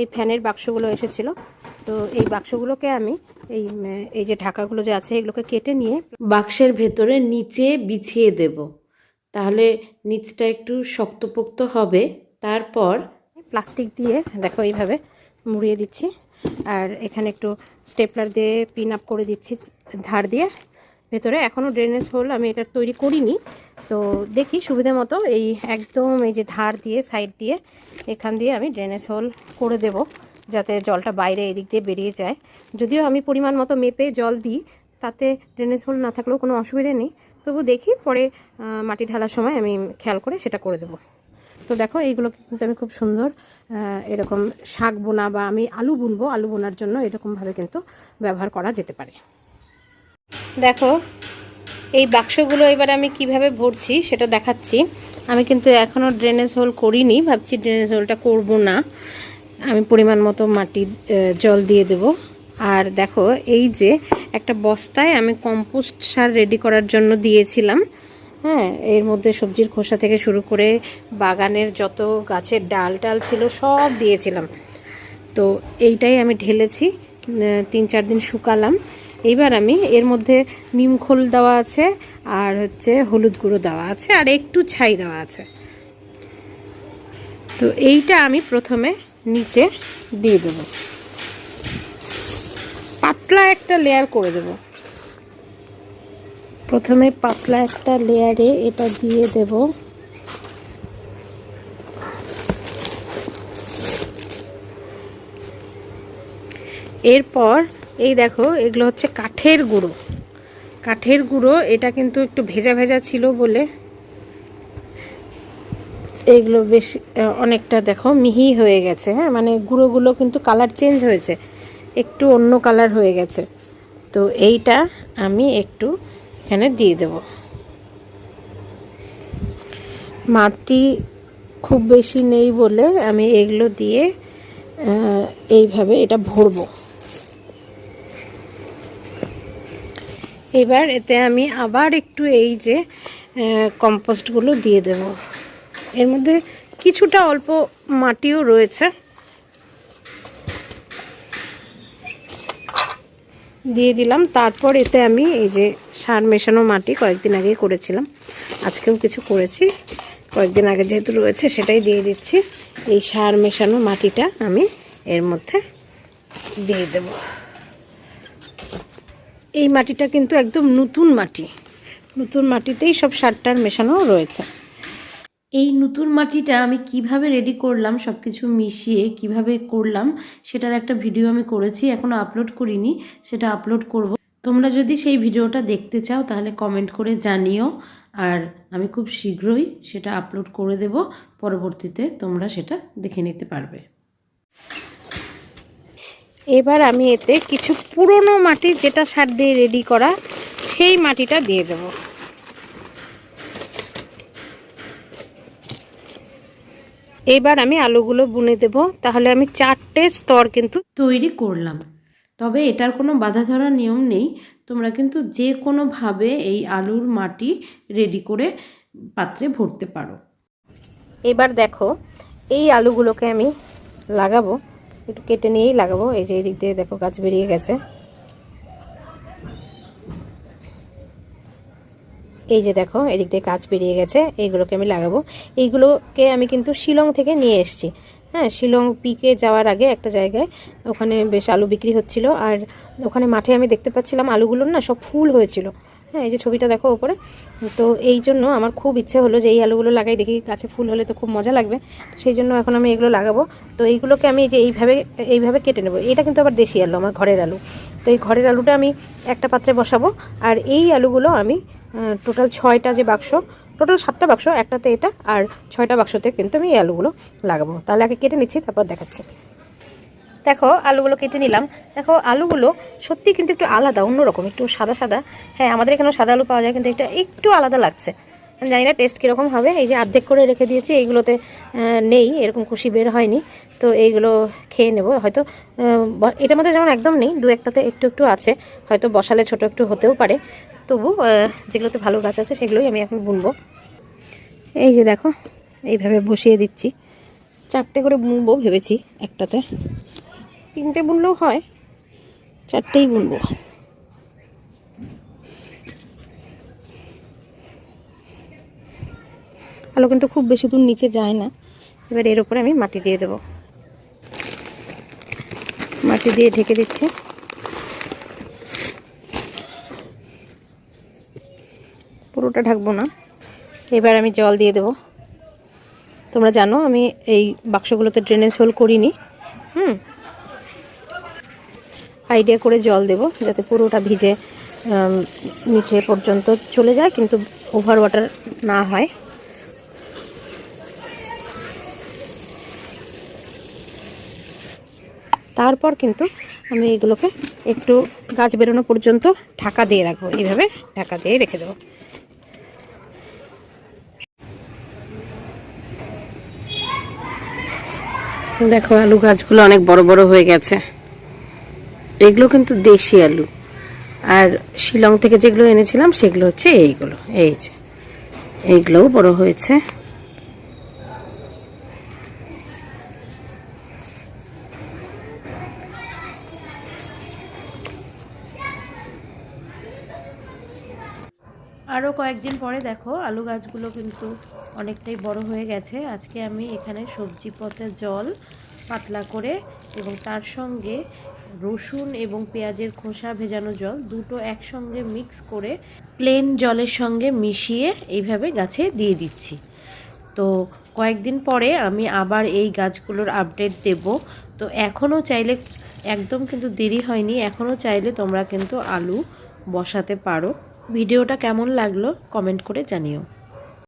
এই ফ্যানের বাক্সগুলো এসেছিল। তো এই বাক্সগুলোকে আমি এই এই যে ঢাকাগুলো যে আছে এগুলোকে কেটে নিয়ে বাক্সের ভেতরে নিচে বিছিয়ে দেব। তাহলে নিচটা একটু শক্তপোক্ত হবে। তারপর প্লাস্টিক দিয়ে দেখো এইভাবে মুড়িয়ে দিচ্ছি। আর এখানে একটু স্টেপলার দিয়ে পিন আপ করে দিচ্ছি ধার দিয়ে। ভেতরে, এখনও ড্রেনেজ হোল আমি এটা তৈরি করিনি। তো দেখি সুবিধা মতো এই একদম এই যে ধার দিয়ে সাইড দিয়ে, এখান দিয়ে আমি ড্রেনেজ হোল করে দেব, যাতে জলটা বাইরে এদিক দিয়ে বেরিয়ে যায়। যদিও আমি পরিমাণ মতো মেপে জল দিই, তাতে ড্রেনেজ হোল না থাকলেও কোনো অসুবিধা নেই। তবু দেখি পরে মাটি ঢালার সময় আমি খেয়াল করে সেটা করে দেবো। তো দেখো এইগুলো কিন্তু আমি খুব সুন্দর এরকম শাক বোনা বা আমি আলু বুনবো। আলু বোনার জন্য এরকমভাবে কিন্তু ব্যবহার করা যেতে পারে। দেখো, এই বাক্সগুলো এবার আমি কীভাবে ভরছি সেটা দেখাচ্ছি। আমি কিন্তু এখনও ড্রেনেজ হোল করিনি, ভাবছি ড্রেনেজ হোলটা করব না। আমি পরিমাণ মতো মাটি জল দিয়ে দেব। আর দেখো, এই যে একটা বস্তায় আমি কম্পোস্ট সার রেডি করার জন্য দিয়েছিলাম। হ্যাঁ এর মধ্যে সবজির খোসা থেকে শুরু করে বাগানের যত গাছের ডাল টাল ছিল সব দিয়েছিলাম। তো এইটাই আমি ঢেলেছি তিন চার দিন শুকালাম। এইবার আমি এর মধ্যে নিমখোল দেওয়া আছে আর হচ্ছে হলুদ গুঁড়ো দেওয়া আছে আর একটু ছাই দেওয়া আছে। তো এইটা আমি প্রথমে নিচে দিয়ে দেবো। পাতলা একটা লেয়ার করে দেবো। প্রথমে পাতলা একটা লেয়ারে এটা দিয়ে দেব। এরপর এই দেখো, এগুলো হচ্ছে কাঠের গুঁড়ো। কাঠের গুঁড়ো, এটা কিন্তু একটু ভেজা ভেজা ছিল বলে। এগুলো বেশ অনেকটা দেখো মিহি হয়ে গেছে হ্যাঁ? মানে গুঁড়োগুলো কিন্তু কালার চেঞ্জ হয়েছে, একটু অন্য কালার হয়ে গেছে। তো এইটা আমি একটু এখানে দিয়ে দেব। মাটি খুব বেশি নেই বলে আমি এগুলো দিয়ে এইভাবে এটা ভরবো। এবার এতে আমি আবার একটু এই যে কম্পোস্টগুলো দিয়ে দেব। এর মধ্যে কিছুটা অল্প মাটিও রয়েছে। দিয়ে দিলাম। তারপর এতে আমি এই যে সার মেশানো মাটি কয়েকদিন আগে করেছিলাম। আজকেও কিছু করেছি। কয়েকদিন আগে যেহেতু রয়েছে সেটাই দিয়ে দিচ্ছি। এই সার মেশানো মাটিটা আমি এর মধ্যে দিয়ে দেব। এই মাটিটা কিন্তু একদম নতুন মাটি। নতুন মাটিতেই সব সারটার মেশানো রয়েছে। এই নতুন মাটিটা আমি কীভাবে রেডি করলাম সব কিছু মিশিয়ে কীভাবে করলাম, সেটার একটা ভিডিও আমি করেছি এখনও আপলোড করিনি, সেটা আপলোড করব। তোমরা যদি সেই ভিডিওটা দেখতে চাও, তাহলে কমেন্ট করে জানিও, আর আমি খুব শীঘ্রই সেটা আপলোড করে দেব, পরবর্তীতে তোমরা সেটা দেখে নিতে পারবে। এবার আমি এতে কিছু পুরনো মাটি যেটা সার দিয়ে রেডি করা, সেই মাটিটা দিয়ে দেব। এবার আমি আলুগুলো বুনে দেব, তাহলে আমি চারটে স্তর কিন্তু তৈরি করলাম। তবে এটার কোনো বাধা ধরার নিয়ম নেই, তোমরা কিন্তু যে কোনোভাবে এই আলুর মাটি রেডি করে পাত্রে ভরতে পারো। এবার দেখো, এই আলুগুলোকে আমি লাগাবো। একটু কেটে নিয়েই লাগাবো। এই যে এই দিক দিয়ে দেখো গাছ বেরিয়ে গেছে। এই যে দেখো, এদিক দিয়ে গাছ বেরিয়ে গেছে, এইগুলোকে আমি লাগাবো। এইগুলোকে আমি কিন্তু শিলং থেকে নিয়ে এসেছি। হ্যাঁ শিলং পিকে যাওয়ার আগে একটা জায়গায় ওখানে বেশ আলু বিক্রি হচ্ছিল। আর ওখানে মাঠে আমি দেখতে পাচ্ছিলাম আলুগুলোর না সব ফুল হয়েছিল। হ্যাঁ এই যে ছবিটা দেখো ওপরে তো এই জন্য আমার খুব ইচ্ছে হলো যে এই আলুগুলো লাগাই, দেখি গাছে ফুল হলে তো খুব মজা লাগবে। তো সেই জন্য এখন আমি এগুলো লাগাবো। তো এইগুলোকে আমি যে এইভাবে এইভাবে কেটে নেব। এটা কিন্তু আবার দেশি আলু, আমার ঘরের আলু। তো এই ঘরের আলুটা আমি একটা পাত্রে বসাবো। আর এই আলুগুলো আমি টোটাল ছয়টা যে বাক্স, টোটাল সাতটা বাক্স, একটাতে এটা আর ছয়টা বাক্সতে কিন্তু আমি এই আলুগুলো লাগাবো। তাহলে আগে কেটে নিচ্ছি, তারপর দেখাচ্ছি। দেখো, আলুগুলো কেটে নিলাম। দেখো, আলুগুলো সত্যি কিন্তু একটু আলাদা, অন্যরকম, একটু সাদা সাদা। হ্যাঁ আমাদের এখানেও সাদা আলু পাওয়া যায়, কিন্তু এটা একটু আলাদা লাগছে। আমি জানি না টেস্ট কীরকম হবে। এই যে অর্ধেক করে রেখে দিয়েছি, এইগুলোতে নেই, এরকম খুশি বের হয়নি। তো এইগুলো খেয়ে নেব, হয়তো এটার মধ্যে যেমন একদম নেই, দু একটাতে একটু একটু আছে। হয়তো বসালে ছোট একটু হতেও পারে। তবু যেগুলোতে ভালো গাছ আছে, সেগুলোই আমি এখন বুনবো। এই যে দেখো, এইভাবে বসিয়ে দিচ্ছি। চারটে করে বুনবো, ভেবেছি, একটাতে। তিনটে বুনলেও হয়, চারটেই বুনবো আলো কিন্তু খুব বেশি দূর নিচে যায় না। এবার এর উপরে আমি মাটি দিয়ে দেব। মাটি দিয়ে ঢেকে দিচ্ছি। পুরোটা ঢাকবো না। এবার আমি জল দিয়ে দেব। তোমরা জানো আমি এই বাক্সগুলোতে ড্রেনেজ হোল করিনি। হুম? আইডিয়া করে জল দেব যাতে পুরোটা ভিজে নিচে পর্যন্ত চলে যায়, কিন্তু ওভার ওয়াটার না হয়। তারপর কিন্তু আমি এগুলোকে একটু গাছ বেরোনো পর্যন্ত ঢাকা দিয়ে রাখব। এইভাবে ঢাকা দিয়ে রেখে দেবো। দেখো, আলু গাছগুলো অনেক বড় বড় হয়ে গেছে। এগুলো কিন্তু দেশি আলু। আর শিলং থেকে যেগুলো এনেছিলাম, সেগুলো হচ্ছে এইগুলো। এই যে, এইগুলোও বড় হয়েছে। আরও কয়েকদিন পরে দেখো, আলু গাছগুলো কিন্তু অনেকটাই বড় হয়ে গেছে। আজকে আমি এখানে সবজি পচা জল পাতলা করে এবং তার সঙ্গে রসুন এবং পেঁয়াজের খোসা ভেজানো জল দুটো একসঙ্গে মিক্স করে প্লেন জলের সঙ্গে মিশিয়ে এইভাবে গাছে দিয়ে দিচ্ছি। তো কয়েকদিন পরে আমি আবার এই গাছগুলোর আপডেট দেব। তো এখনও চাইলে একদম কিন্তু দেরি হয়নি, এখনও চাইলে তোমরা কিন্তু আলু বসাতে পারো। ভিডিওটা কেমন লাগল কমেন্ট করে জানিও।